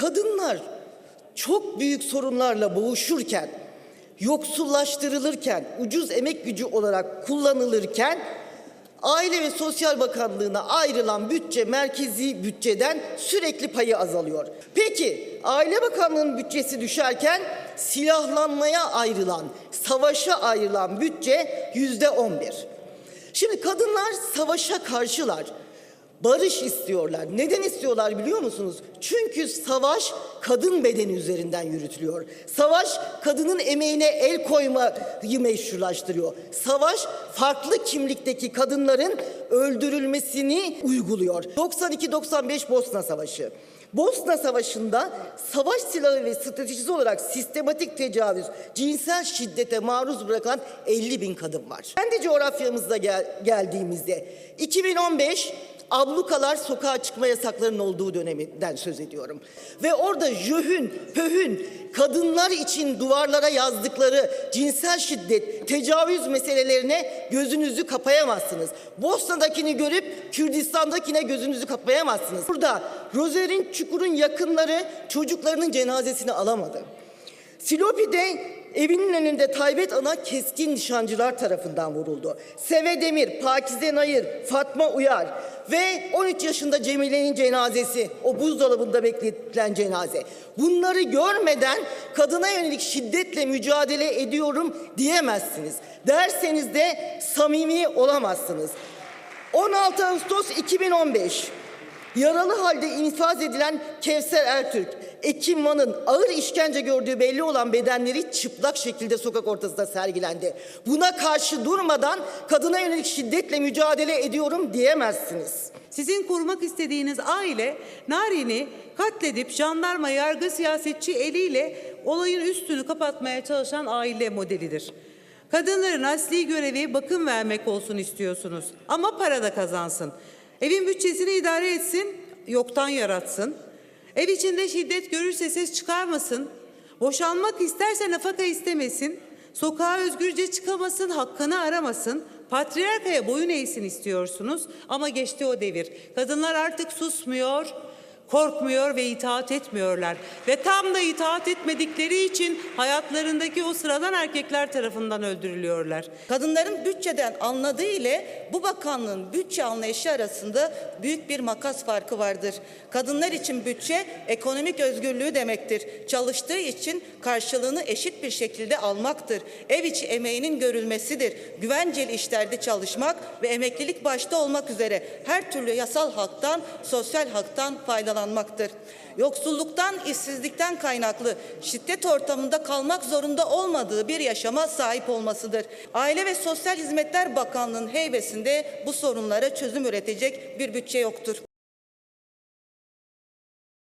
kadınlar çok büyük sorunlarla boğuşurken, yoksullaştırılırken, ucuz emek gücü olarak kullanılırken Aile ve Sosyal Bakanlığı'na ayrılan bütçe merkezi bütçeden sürekli payı azalıyor. Peki Aile Bakanlığı'nın bütçesi düşerken silahlanmaya ayrılan, savaşa ayrılan bütçe yüzde on bir. Şimdi kadınlar savaşa karşılar. Barış istiyorlar. Neden istiyorlar biliyor musunuz? Çünkü savaş kadın bedeni üzerinden yürütülüyor. Savaş kadının emeğine el koymayı meşrulaştırıyor. Savaş farklı kimlikteki kadınların öldürülmesini uyguluyor. 92-95 Bosna Savaşı. Bosna Savaşı'nda savaş silahı ve stratejisi olarak sistematik tecavüz, cinsel şiddete maruz bırakan 50 bin kadın var. Kendi coğrafyamızda gel- geldiğimizde 2015 ablukalar sokağa çıkma yasaklarının olduğu döneminden söz ediyorum. Ve orada jöhün, pöhün, kadınlar için duvarlara yazdıkları cinsel şiddet, tecavüz meselelerine gözünüzü kapayamazsınız. Bosna'dakini görüp Kürdistan'dakine gözünüzü kapayamazsınız. Burada Rozer'in Çukur'un yakınları çocuklarının cenazesini alamadı. Silopi'de evinin önünde Taybet Ana keskin nişancılar tarafından vuruldu. Seve Demir, Pakize Nayır, Fatma Uyar ve 13 yaşında Cemile'nin cenazesi, o buzdolabında bekletilen cenaze. Bunları görmeden kadına yönelik şiddetle mücadele ediyorum diyemezsiniz. Derseniz de samimi olamazsınız. 16 Ağustos 2015 Yaralı halde infaz edilen Kevser Ertürk, Ekim Van'ın ağır işkence gördüğü belli olan bedenleri çıplak şekilde sokak ortasında sergilendi. Buna karşı durmadan kadına yönelik şiddetle mücadele ediyorum diyemezsiniz. Sizin korumak istediğiniz aile Narin'i katledip jandarma yargı siyasetçi eliyle olayın üstünü kapatmaya çalışan aile modelidir. Kadınların asli görevi bakım vermek olsun istiyorsunuz ama para da kazansın. Evin bütçesini idare etsin, yoktan yaratsın. Ev içinde şiddet görürse ses çıkarmasın. Boşanmak isterse nafaka istemesin. Sokağa özgürce çıkamasın, hakkını aramasın. Patriarkaya boyun eğsin istiyorsunuz ama geçti o devir. Kadınlar artık susmuyor, korkmuyor ve itaat etmiyorlar. Ve tam da itaat etmedikleri için hayatlarındaki o sıradan erkekler tarafından öldürülüyorlar. Kadınların bütçeden anladığı ile bu bakanlığın bütçe anlayışı arasında büyük bir makas farkı vardır. Kadınlar için bütçe ekonomik özgürlüğü demektir. Çalıştığı için karşılığını eşit bir şekilde almaktır. Ev içi emeğinin görülmesidir. Güvenceli işlerde çalışmak ve emeklilik başta olmak üzere her türlü yasal haktan, sosyal haktan faydalanmaktır. Yoksulluktan, işsizlikten kaynaklı şiddet ortamında kalmak zorunda olmadığı bir yaşama sahip olmasıdır. Aile ve Sosyal Hizmetler Bakanlığı'nın heybesinde bu sorunlara çözüm üretecek bir bütçe yoktur.